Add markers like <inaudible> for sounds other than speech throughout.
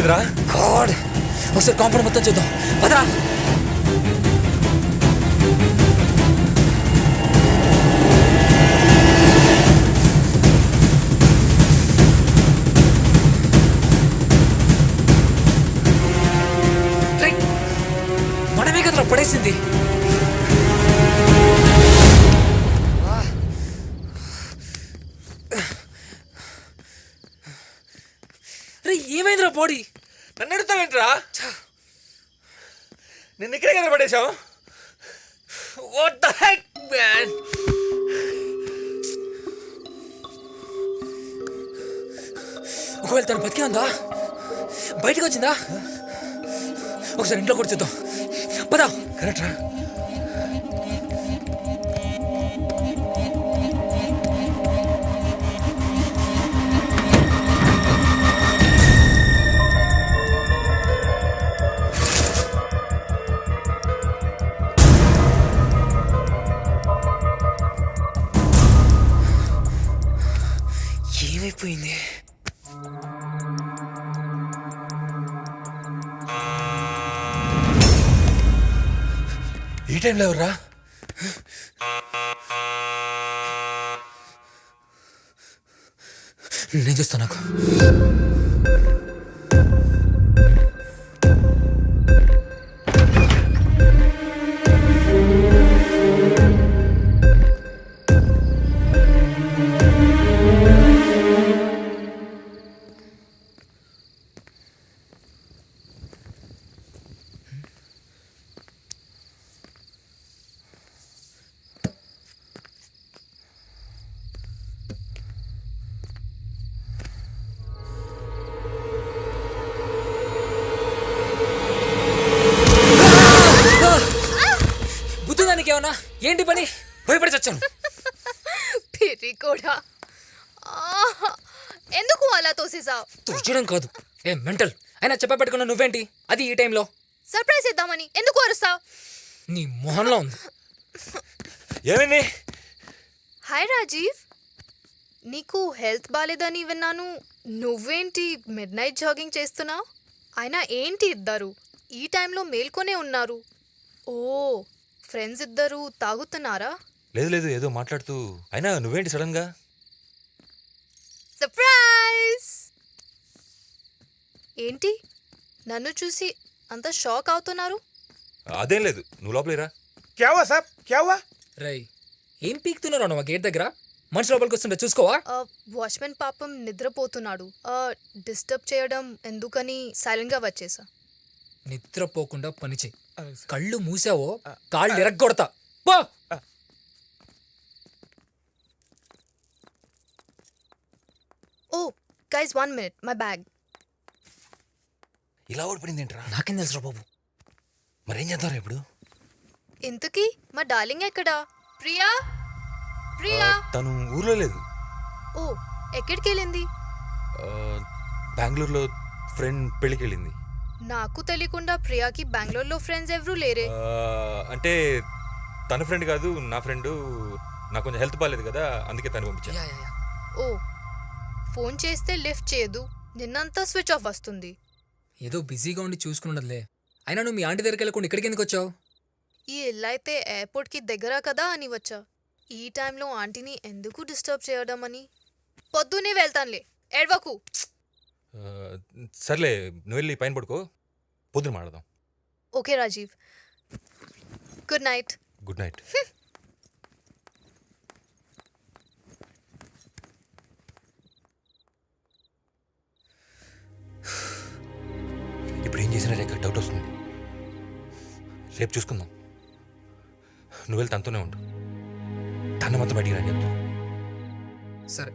Stone God. ఒకసారి compound మొత్తం చూద్దాం. పదరా. అరే ఏమైందిరా బాడీ నన్ను ఎడుతావేంట్రా నిన్న ఇక్కడే కదా పడేశావు వాట్ ద హెక్ మ్యాన్ ఒకవేళ తను బతికే ఉందా? బయటకు వచ్చిందా? ఒకసారి ఇంట్లో కూడా చూద్దాం. పదా. కరెక్ట్రా టైంలో ఎవర్రా? నేను చూస్తాను నాకు. తుచ్చడం కాదు. ఏ మెంటల్. అయినా చెప్పబెట్టుకున్న నువ్వేంటి? అది ఈ టైంలో. సర్ప్రైజ్ ఇద్దామని ఎందుకు అరుస్తావు? నీ మొహంలో ఉంది. ఏమైంది? హాయ్ రాజీవ్. నీకు హెల్త్ బాలేదని విన్నాను. నువ్వేంటి మిడ్ నైట్ జాగింగ్ చేస్తున్నావు? అయినా ఏంటి ఇద్దరు? ఈ టైంలో మేల్కొనే ఉన్నారు. ఓ ఫ్రెండ్స్ ఇద్దరు తాగుతున్నారా? లేదు లేదు ఏదో మాట్లాడుతూ. అయినా నువ్వేంటి సడన్గా సర్ప్రైజ్! ఏంటి? నన్ను చూసి అంత షాక్ అవుతున్నారు? అదేం లేదు. నువ్వు లోపలేరా క్యావా సాబ్? క్యావా రై ఏం పీక్తున్నారు అన్న గేట్ దగ్గర? మనిషి లోపలికి వస్తుంటే చూసుకోవా? వాచ్మెన్ పాపం నిద్రపోతున్నాడు. డిస్టర్బ్ చేయడం ఎందుకని సైలెంట్గా వచ్చేసా. నిద్రపోకుండా పని చేయి. కళ్ళు మూసావో కాళ్ళు ఎరగొడతా. పో! ఓ guys one minute my bag ఇలా ఓడిపోయింది ఏంట్రా? నాకేం తెలుసురా బాబు. మరేం చేద్దాం ఇప్పుడు? ఇంతకీ మా డార్లింగ్ ఎక్కడా? ప్రియా? ప్రియా? తను ఊర్లో లేదు. ఓ ఎక్కడికి వెళ్ళింది బెంగళూరులో ఫ్రెండ్ పెళ్ళికి వెళ్ళింది నాకు తెలియకుండా ప్రియాకి బెంగళూరులో ఫ్రెండ్స్ ఎవరూ లేరే. అంటే తన ఫ్రెండ్ కాదు నా ఫ్రెండ్. నాకు కొంచెం హెల్త్ బాగాలేదు కదా అందుకే తను పంపించాను. ఓ ఫోన్ చేస్తే లిఫ్ట్ చేయదు. నిన్నంతా స్విచ్ ఆఫ్ వస్తుంది. ఏదో బిజీగా ఉండి చూసుకున్నట్లే అయినా నువ్వు మీ ఆంటీ దగ్గరికి వెళ్ళకుండా ఇక్కడికి ఎందుకు వచ్చావు? ఈ ఇల్లు అయితే ఎయిర్పోర్ట్కి దగ్గర కదా అని వచ్చా ఈ టైంలో ఆంటీని ఎందుకు డిస్టర్బ్ చేయడం అని పొద్దునే వెళ్తానులే. ఏడ్వకు. ఆ, సర్లే నువ్వు వెళ్ళి పైన పడుకో. పొద్దున మాడదాం okay Rajiv. Good night. Good night. <sighs> <sighs> ఏం చేసినా రేఖ డౌట్ వస్తుంది. రేపు చూసుకుందాం. నువ్వు వెళ్ళి తనతోనే ఉండు. తన మొత్తం బయటికి రాని చెప్తాను. సరే.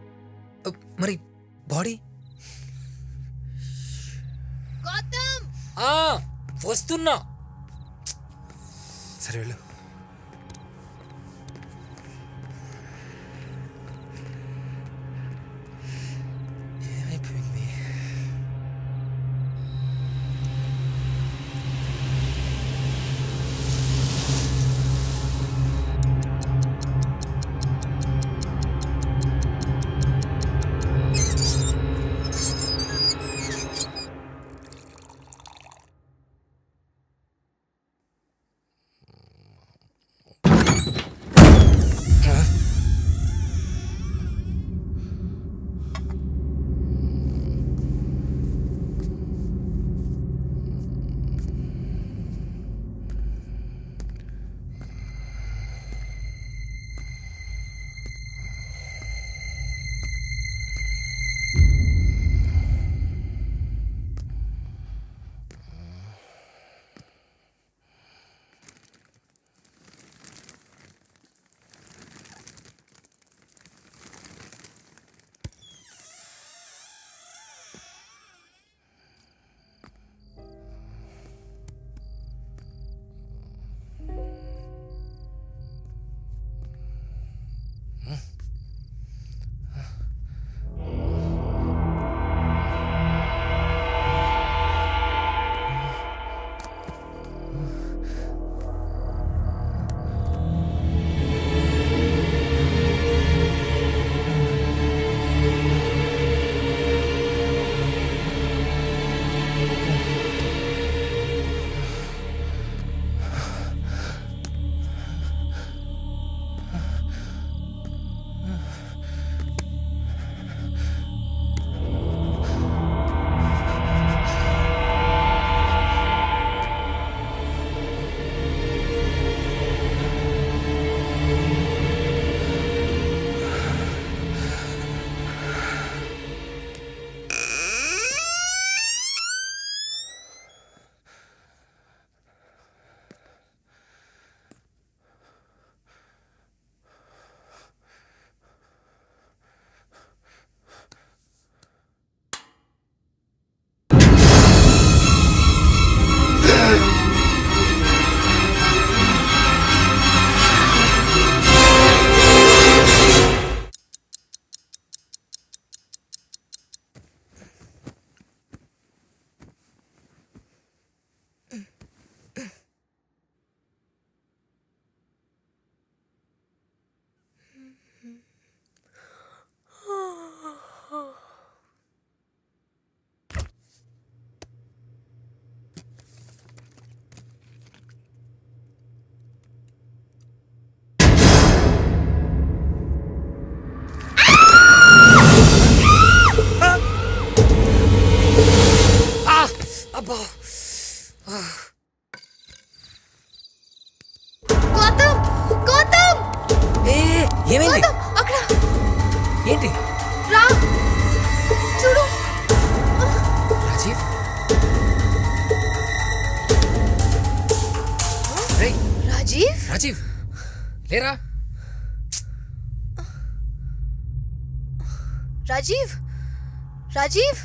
మరి బాడీ? వస్తున్నా. సరే వెళ్ళు. రాజీవ్? రాజీవ్?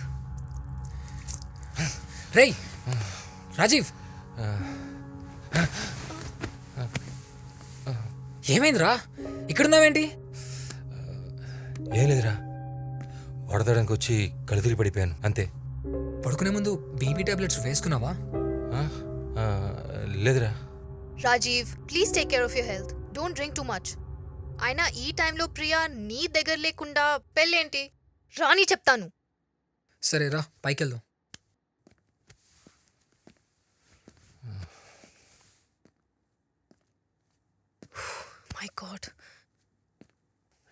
రేయ్ రాజీవ్. ఏమైందిరా? ఇక్కడున్నావేంటి? ఏం లేదురా. వడదడానికి వచ్చి తిరిగి పడిపోయాను అంతే. పడుకునే ముందు బీపీ టాబ్లెట్స్ వేసుకున్నావా? లేదురా. Rajiv please take care of your health don't drink too much అయినా ఈ టైంలో ప్రియా నీ దగ్గర లేకుండా పెళ్ళేంటి? రాని చెప్తాను. సరే రా పైకి వెళ్దాం మై గాడ్.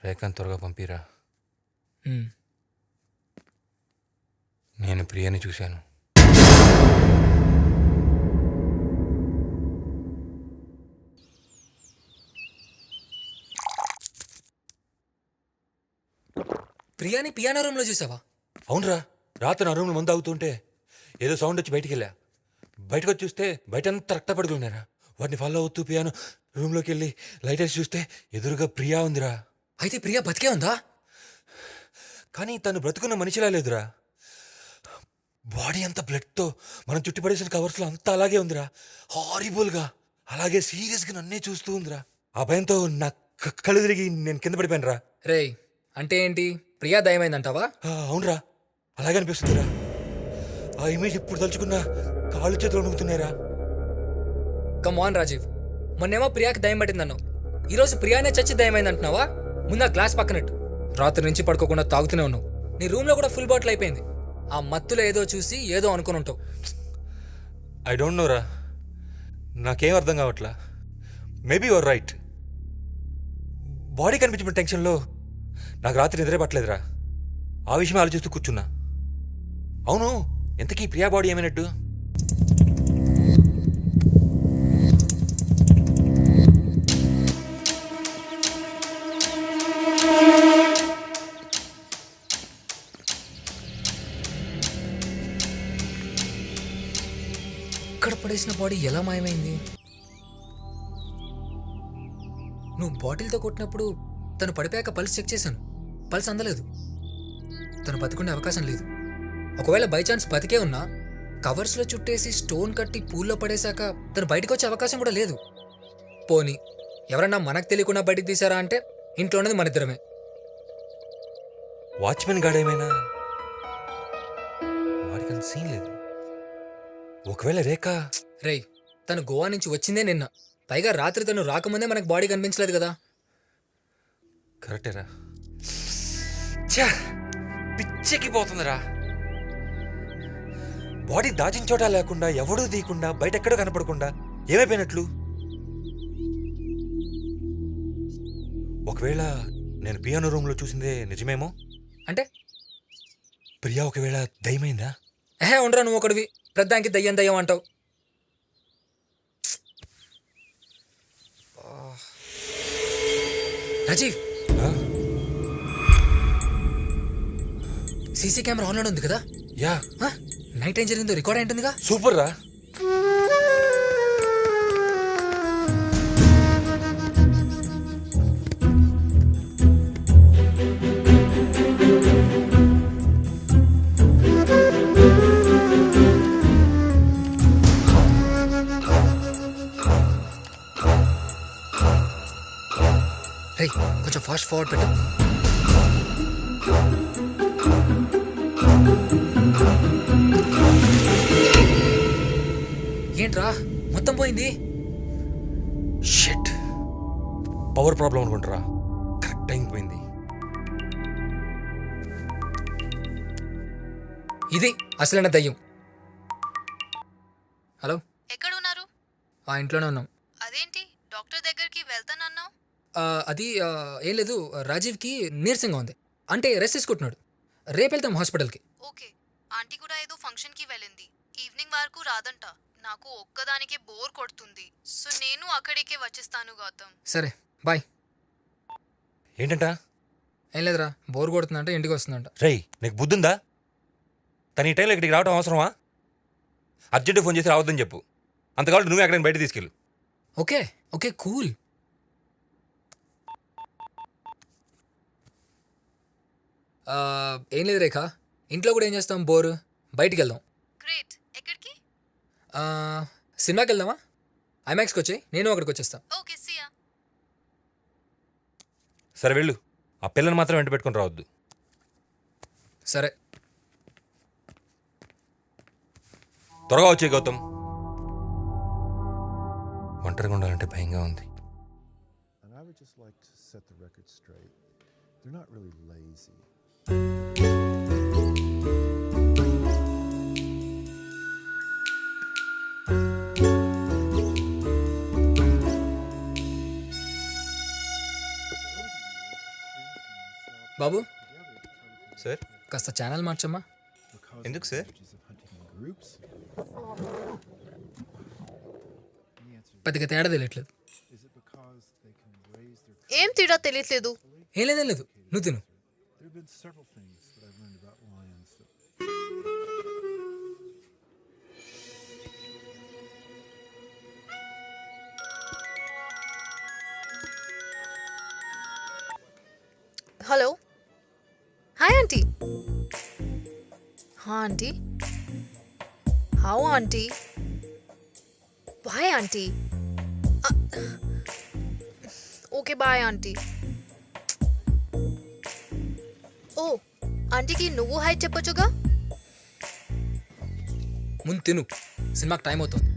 రేఖను త్వరగా పంపిరా. నేను ప్రియని చూశాను. ప్రియాని పియానో రూమ్లో చూసావా? అవునరా. రాత్రి నా రూమ్లో మందు అవుతుంటే ఏదో సౌండ్ వచ్చి బయటికి వెళ్ళా. బయటకు వచ్చి చూస్తే బయట అంతా రక్తపడుగులు ఉన్నారా వాటిని ఫాలో అవుతూ పియాను రూమ్లోకి వెళ్ళి లైట్ వేసి చూస్తే ఎదురుగా ప్రియా ఉందిరా. అయితే ప్రియా బతికే ఉందా? కానీ తను బ్రతుకున్న మనిషిలా లేదురా. బాడీ అంతా బ్లడ్తో మనం చుట్టుపడేసిన కవర్స్లో అంతా అలాగే ఉందిరా. హారిబుల్గా అలాగే సీరియస్గా నన్నే చూస్తూ ఉందిరా. ఆ భయంతో నా కళ్ళు తిరిగి నేను కింద పడిపోయాను రా రేయ్ అంటే ఏంటి? ప్రియా దయమైందంటావా? అవునరా. అలాగే అనిపిస్తుందిరా. ఆ ఇమేజ్ ఇప్పుడు తలుచుకున్నా కాళ్ళు చేతులు వణుకుతున్నాయిరా కమ్ ఆన్ రాజీవ్. మొన్నేమో ప్రియాకి దయం పట్టిందన్నావు. ఈరోజు ప్రియానే చచ్చి దయమైంది అంటున్నావా ముందు ఆ గ్లాస్ పక్కనట్టు. రాత్రి నుంచి పడుకోకుండా తాగుతూనే ఉన్నావు. నీ రూమ్లో కూడా ఫుల్ బాటిల్ అయిపోయింది. ఆ మత్తులో ఏదో చూసి ఏదో అనుకుని ఉంటావు. ఐ డోంట్ నోరా నాకేం అర్థం కావట్లా. మేబీ యువర్ రైట్ బాడీ కనిపించిన టెన్షన్లో నాకు రాత్రి నిద్రే పట్టలేదురా. ఆ విషయం ఆలోచిస్తూ కూర్చున్నా. అవును ఎంతకీ ప్రియా బాడీ ఏమైనట్టు? ఇక్కడ పడేసిన బాడీ ఎలా మాయమైంది? నువ్వు బాటిల్తో కొట్టినప్పుడు తను పడిపోయాక పల్స్ చెక్ చేశాను. పల్స్ అందలేదు. తను బతుకునే అవకాశం లేదు. ఒకవేళ బై ఛాన్స్ బతికే ఉన్నా కవర్స్లో చుట్టేసి స్టోన్ కట్టి పూల్లో పడేశాక తను బయటకు వచ్చే అవకాశం కూడా లేదు. పోనీ ఎవరన్నా మనకు తెలియకుండా బయటికి తీసారా అంటే ఇంట్లో ఉన్నది మన ఇద్దరమే. వాచ్మెన్ గాడు ఏమైనా వాడికి అంత సీన్ లేదు. ఒకవేళ రేఖ రేయ్ తను గోవా నుంచి వచ్చిందే నిన్న. పైగా రాత్రి తను రాకముందే మనకు బాడీ కనిపించలేదు కదా. కరెక్టేరా. ఛా పిచ్చెక్కి పోతుందిరా బాడీ దాచిన చోట లేకుండా ఎవడూ తీయకుండా బయట ఎక్కడో కనపడకుండా ఏమైపోయినట్లు? ఒకవేళ నేను పియానో రూమ్లో చూసిందే నిజమేమో? అంటే? ప్రియా ఒకవేళ దయమైందా ఏహే ఉండరా నువ్వు ఒకడివి. పెద్దానికి దయ్యం దయ్యం అంటావు. రాజీవ్? సీసీ కెమెరా ఆన్లో ఉంది కదా? యా? నైట్ ఏం జరిగిందో రికార్డ్ అయింటుందిగా సూపర్ రా ఫాస్ట్ ఫార్వర్డ్ పెట్టు. ఏంట్రా? మొత్తం పోయింది? షిట్. పవర్ ప్రాబ్లం అనుకుంటారా? కరెక్ట్ టైం పోయింది. ఇది అసలైన దయ్యం. హలో? ఎక్కడున్నారు? ఆ ఇంట్లోనే ఉన్నాం. అదేంటి? డాక్టర్ దగ్గరికి వెళ్తానన్నావు ఆ, అది ఏం లేదు రాజీవ్కి నీరసంగా ఉంది. అంటే రెస్ట్ తీసుకుంటున్నాడు. రేపు వెళ్తాం హాస్పిటల్కి. ఓకే. ఆంటీ కూడా ఏదో ఫంక్షన్కి వెళ్ళింది. ఈవినింగ్ వరకు రాదంట. నాకు ఒక్కదానికి బోర్ కొడుతుంది. సో నేను అక్కడికే వచ్చేస్తాను గౌతమ్. సరే. బాయ్. ఏంటంట? ఏం లేదురా. బోర్ కొడుతుందంట ఇంటికి వస్తుందంట. రేయ్ నీకు బుద్ధుందా? తన ఈ టైంలో ఇక్కడికి రావడం అవసరమా? అర్జెంట్ ఫోన్ చేసి రావద్దని చెప్పు. అంతకాలం నువ్వే అక్కడ బయట తీసుకెళ్ళు. ఓకే. Okay cool. ఏం లేదు రేఖ. ఇంట్లో కూడా ఏం చేస్తాం? బోర్. బయటికి వెళ్దాం గ్రేట్. ఎక్కడికి? ఆ, సినిమాకి వెళ్దామా? ఐమాక్స్కి వచ్చాయి. నేను అక్కడికి వచ్చేస్తా. ఓకే సియా సరే వెళ్ళు. ఆ పిల్లని మాత్రం వెంట పెట్టుకొని రావద్దు. సరే. త్వరగా వచ్చే గౌతమ్. ఒంటరిగా ఉండాలంటే భయంగా ఉంది. And I would just like to set the record straight. They're not really lazy. బాబు? సార్? కాస్త ఛానల్ మార్చమ్మా. ఎందుకు సార్? పెద్దగా తేడా తెలియట్లేదు. ఏం తేడా తెలియట్లేదు? ఏం లేదు నువ్వు తిను. Several things that I've learned about lions that hello hi aunty హా aunty how aunty bye aunty okay bye aunty ఆంటీకి నువ్వు హాయ్ చెప్పొచ్చుగా. ముందు తిను. సినిమాకి టైం అవుతుంది.